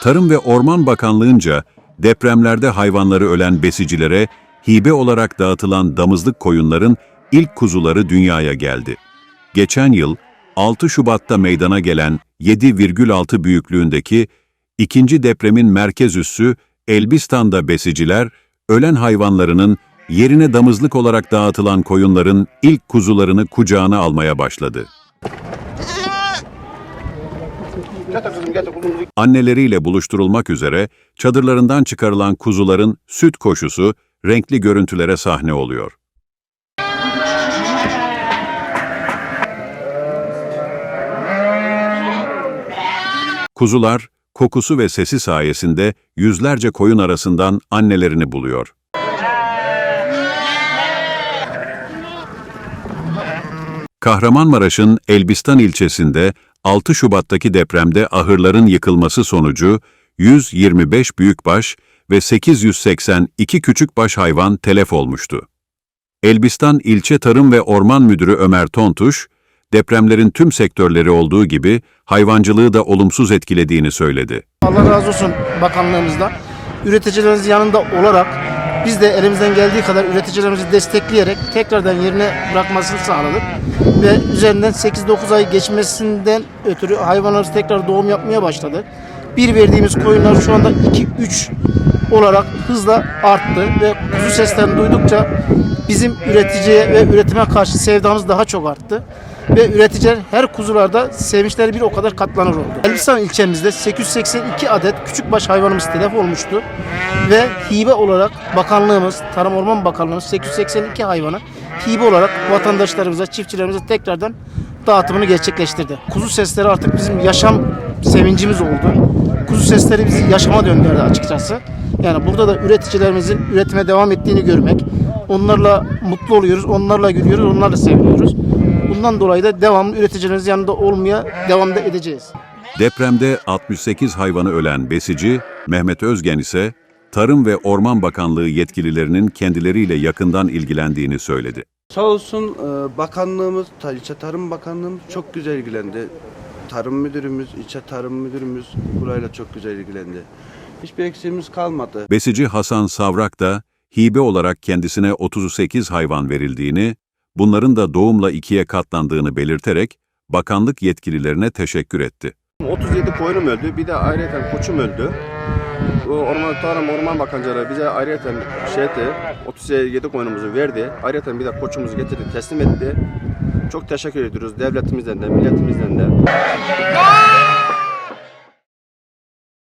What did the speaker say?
Tarım ve Orman Bakanlığı'nca depremlerde hayvanları ölen besicilere hibe olarak dağıtılan damızlık koyunların ilk kuzuları dünyaya geldi. Geçen yıl 6 Şubat'ta meydana gelen 7,6 büyüklüğündeki ikinci depremin merkez üssü Elbistan'da besiciler, ölen hayvanlarının yerine damızlık olarak dağıtılan koyunların ilk kuzularını kucağına almaya başladı. Anneleriyle buluşturulmak üzere çadırlarından çıkarılan kuzuların süt koşusu renkli görüntülere sahne oluyor. Kuzular, kokusu ve sesi sayesinde yüzlerce koyun arasından annelerini buluyor. Kahramanmaraş'ın Elbistan ilçesinde 6 Şubat'taki depremde ahırların yıkılması sonucu 125 büyükbaş ve 882 küçükbaş hayvan telef olmuştu. Elbistan İlçe Tarım ve Orman Müdürü Ömer Tontuş, depremlerin tüm sektörleri olduğu gibi hayvancılığı da olumsuz etkilediğini söyledi. Allah razı olsun bakanlığımızdan. Üreticilerimiz yanında olarak biz de elimizden geldiği kadar üreticilerimizi destekleyerek tekrardan yerine bırakmasını sağladık. Ve üzerinden 8-9 ay geçmesinden ötürü hayvanlarımız tekrar doğum yapmaya başladı. Bir verdiğimiz koyunlar şu anda 2-3 olarak hızla arttı ve kuzu seslerini duydukça bizim üreticiye ve üretime karşı sevdamız daha çok arttı. Ve üreticiler her kuzularda sevinçleri bir o kadar katlanır oldu. Elbistan ilçemizde 882 adet küçükbaş hayvanımız telef olmuştu. Ve hibe olarak bakanlığımız, Tarım Orman Bakanlığımız 882 hayvanı hibe olarak vatandaşlarımıza, çiftçilerimize tekrardan dağıtımını gerçekleştirdi. Kuzu sesleri artık bizim yaşam sevincimiz oldu. Kuzu sesleri bizi yaşama döndürdü açıkçası. Yani burada da üreticilerimizin üretime devam ettiğini görmek, onlarla mutlu oluyoruz, onlarla gülüyoruz, onlarla seviniyoruz. Bundan dolayı da devamlı üreticilerimiz yanında olmaya devam da edeceğiz. Depremde 68 hayvanı ölen besici Mehmet Özgen ise Tarım ve Orman Bakanlığı yetkililerinin kendileriyle yakından ilgilendiğini söyledi. Sağ olsun e, bakanlığımız, ilçe tarım bakanlığımız çok güzel ilgilendi. Tarım müdürümüz, ilçe tarım müdürümüz burayla çok güzel ilgilendi. Hiçbir eksiğimiz kalmadı. Besici Hasan Savrak da hibe olarak kendisine 38 hayvan verildiğini, bunların da doğumla ikiye katlandığını belirterek bakanlık yetkililerine teşekkür etti. 37 koyunum öldü. Bir de ayrıca koçum öldü. Orman Tarım Orman Bakanlığı bize ayrıca şey etti. 37 koyunumuzu verdi. Ayrıca bir de koçumuzu getirdi, teslim etti. Çok teşekkür ediyoruz devletimizden de, milletimizden de.